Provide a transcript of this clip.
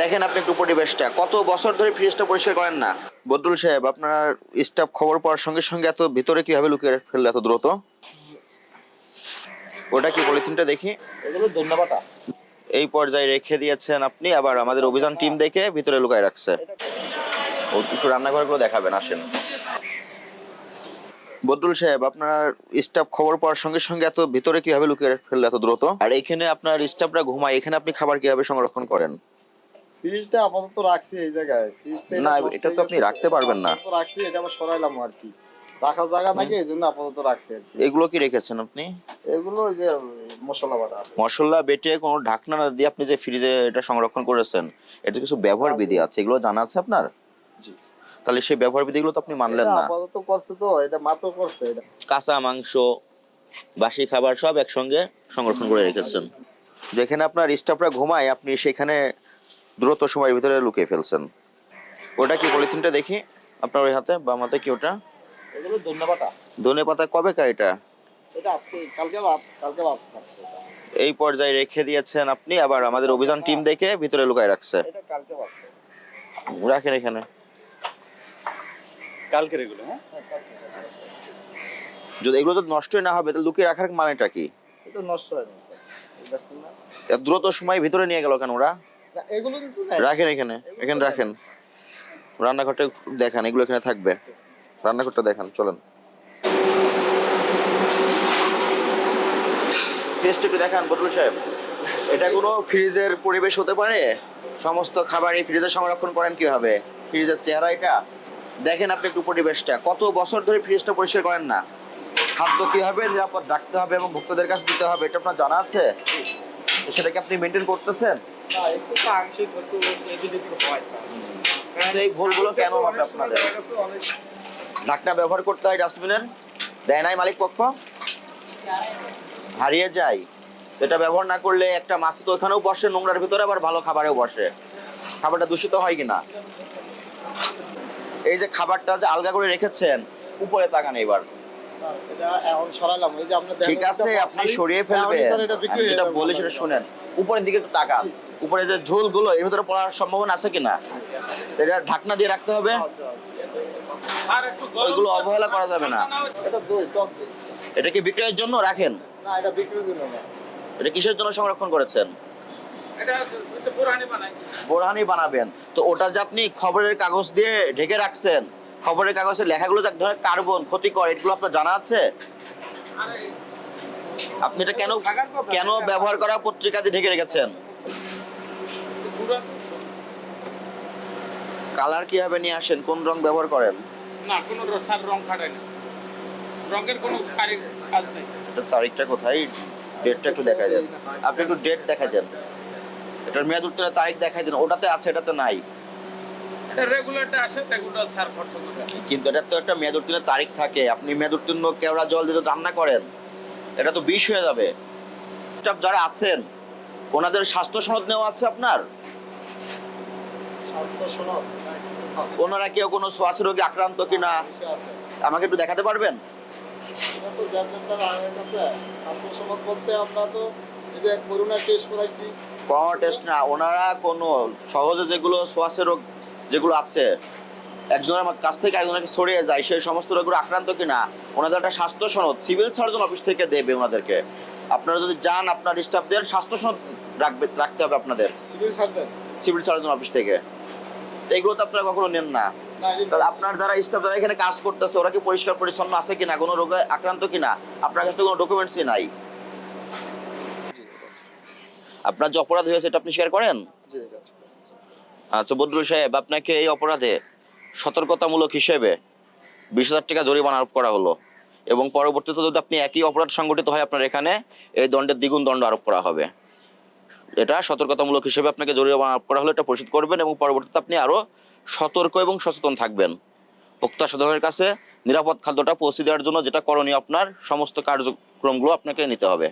দেখেন আপনি একটু পরিবেশটা। কত বছর ধরে ফ্রিজটা পরিষ্কার করেন না? বদরুল সাহেব আপনার স্টাফ খবর পাওয়ার সঙ্গে সঙ্গে এত ভিতরে কীভাবে লুকিয়ে ফেলল এত দ্রুত? ওটা কি পলিথিনটা দেখি? এগুলো ধন্যবাদ। এই পর্যায়ে রেখে দিয়েছেন আপনি আবার আমাদের অভিযান টিম দেখে ভিতরে লুকায় রাখছে। একটু রান্নাঘরগুলো দেখাবেন আসেন। বদরুল সাহেব আপনার স্টাফ খবর পাওয়ার সঙ্গে সঙ্গে এত ভিতরে কীভাবে লুকিয়ে ফেলল এত দ্রুত? আর এখানে আপনার স্টাফরা ঘুমায় এখানে আপনি খাবার কীভাবে সংরক্ষণ করেন? ফ্রিজটা আপাতত রাখছি এই জায়গায়। না, এটা তো আপনি রাখতে পারবেন না। রাখছি এটা আবার সরাইলাম আর কি। রাখার জায়গা নাকি এই জন্য আপাতত রাখছি আর কি। এগুলো কি রেখেছেন আপনি? এগুলো ওই যে মশলা বাটা মশলা বেটে কোনো ঢাকনা না দিয়ে আপনি যে ফ্রিজে এটা সংরক্ষণ করেছেন এটা কিছু ব্যবহার বিধি আছে? এগুলো জানা আছে আপনার? জি। তাহলে সেই ব্যবহার বিধিগুলো তো আপনি মানলেন না। আপাতত করছে তো এটা মাত্র করছে এটা। কাঁচা মাংস বাসি খাবার সব একসঙ্গে সংরক্ষণ করে রেখেছেন। যেখানে আপনার স্টাফরা ঘুমায় আপনি সেখানে দ্রুত সময়ের ভিতরে লুকিয়ে ফেলছেন। ওটা কি পলিথিনটা দেখি? আপনার ওই হাতে বাম হাতে কি ওটা? ধনে পাতা। কবে কা এটা। এই পর্যায়ে রেখে দিয়েছেন আপনি আবার আমাদের অভিযান টিম দেখে ভিতরে লুকায় রাখছে। কালকে রাখেন এখানে। কালকের এগুলো হ্যাঁ? হ্যাঁ। যদি এগুলো তো নষ্টই না হবে তাহলে লুকিয়ে রাখার মানেটা কি? এটা নষ্ট হয় না? স্যার দ্রুত সময় ভিতরে নিয়ে গেল কেন ওরা? এগুলো কিন্তু রাখেন এখানে এখানে রাখেন। রান্নাঘরটা দেখান এগুলো এখানে থাকবে। রান্নাঘরটা দেখান চলেন। টেস্ট একটু দেখান বদরুল সাহেব। এটা কোনো ফ্রিজের পরিবেশ হতে পারে? সমস্ত খাবার এই ফ্রিজে সংরক্ষণ করেন কীভাবে? ফ্রিজের চেহারা এটা? দেখেন আপনি একটু পরিবেশটা। কত বছর ধরে ফ্রিজটা পরিষ্কার করেন না। খাদ্য কীভাবে নিরাপদ রাখতে হবে এবং ভক্তদের কাছে দিতে হবে এটা আপনার জানা আছে? সেটা কি আপনি মেনটেন করতেছেন। এই ভুলগুলো কেন হবে আপনাদের? ঢাকনা ব্যবহার করতে হয় ডাস্টবিনের? দেয় নাই মালিক পক্ষ? হারিয়ে যায়। এটা ব্যবহার না করলে একটা মাছ তো ওখানেও বসে নোংরার ভিতরে আবার ভালো খাবারেও বসে। খাবারটা দূষিত হয় কিনা এই যে খাবারটা যে আলগা করে রেখেছেন উপরে তাকান এবার এটা এখন সরাইলাম, ওই যে আপনার ঠিক আছে আপনি সরিয়ে হ্যাঁ, ফেলবেন এটা যেটা যাবে সেটা শুনেন উপরের দিকে একটু তাকান। উপরে যে ঝোলগুলো এর ভিতরে পড়ার সম্ভাবনা আছে কিনা? এটা ঢাকনা দিয়ে রাখতে হবে। আচ্ছা, ওইগুলো অবহেলা করা যাবে না। এটা কি বিক্রয়ের জন্য রাখেন? না, এটা বিক্রির জন্য না। এটা কিসের জন্য সংরক্ষণ করেছেন? বোরহানি বানাবেন। তো ওটা যে আপনি খবরের কাগজ দিয়ে ঢেকে রাখছেন খবরের কাগজের লেখাগুলো যে এক ধরনের কার্বন ক্ষতিকর এগুলো আপনার জানা আছে? আপনি এটা কেন কেন ব্যবহার করা পত্রিকা দিয়ে ঢেকে রেখেছেন? কালার কীভাবে নিয়ে আসেন? কোন রং ব্যবহার করেন? না কোনো রসার রং কাটে না। রঙের কোনো কাজ নেই। তারিখটা কোথায়? ডেটটা একটু দেখাই দেন। আপনি একটু ডেট দেখাই দেন। এটার মেয়াদ উত্তরের তারিখ দেখাই দেন। ওটাতে আছে এটাতে নাই। এটা রেগুলেটর আসে রেগুলার সার খরচ কিন্তু এটার তো একটা মেয়াদ উত্তীর্ণের তারিখ থাকে। আপনি মেয়াদ উত্তীর্ণ কেওড়া জল দিয়ে রান্না করেন। এটা তো বিষ হয়ে যাবে। যারা আছেন ওনাদের স্বাস্থ্য সনদ নেওয়া আছে আপনার? স্বাস্থ্য ওনারা কেউ কোনো শ্বাস রোগে আক্রান্ত কিনা? আমাকে একটু দেখাতে পারবেন? এটা তো যার যার যার আইনের কাছে, স্বাস্থ্য সনদ বলতে আমরা তো এই যে করোনা টেস্ট করাইছি। কোনো টেস্ট না ওনারা কোনো সহজে যেগুলো শ্বাসের রোগ যেগুলো আছে একজনের আমার কাছ থেকে একজনকে ছড়িয়ে যায় সেই সমস্ত রোগগুলো আক্রান্ত কিনা ওনাদের একটা স্বাস্থ্য সনদ সিভিল সার্জন অফিস থেকে দেবে ওনাদেরকে। আপনারা যদি যান আপনার স্টাফদের স্বাস্থ্য সনদ রাখবে রাখতে হবে আপনাদের। Civil surgeon? Civil surgeon office থেকে। তো এগুলো তো আপনারা কখনো নেন না। তাহলে আপনার যারা স্টাফ যারা এখানে কাজ করতেছে ওরা কি পরিষ্কার পরিচ্ছন্ন আছে কিনা কোনো রোগে আক্রান্ত কিনা? আপনার কাছে কোনো ডকুমেন্টসই নাই। আপনার যে অপরাধ হয়েছে এটা আপনি স্বীকার করেন। আচ্ছা বদরুল সাহেব, আপনাকে এই অপরাধে সতর্কতামূলক হিসেবে বিশ হাজার টাকা জরিমানা আরোপ করা হলো। এবং পরবর্তীতে যদি আপনি একই অপরাধ সংগঠিত হয় আপনার এখানে, এই দণ্ডের দ্বিগুণ দণ্ড আরোপ করা হবে। এটা সতর্কতামূলক হিসেবে আপনাকে জরিমানা আরোপ করা হলো, এটা পরিশোধ করবেন এবং পরবর্তীতে আপনি আরও সতর্ক এবং সচেতন থাকবেন। ভোক্তা সাধারণের কাছে নিরাপদ খাদ্যটা পৌঁছে দেওয়ার জন্য যেটা করণীয় আপনার, সমস্ত কার্যক্রমগুলো আপনাকে নিতে হবে।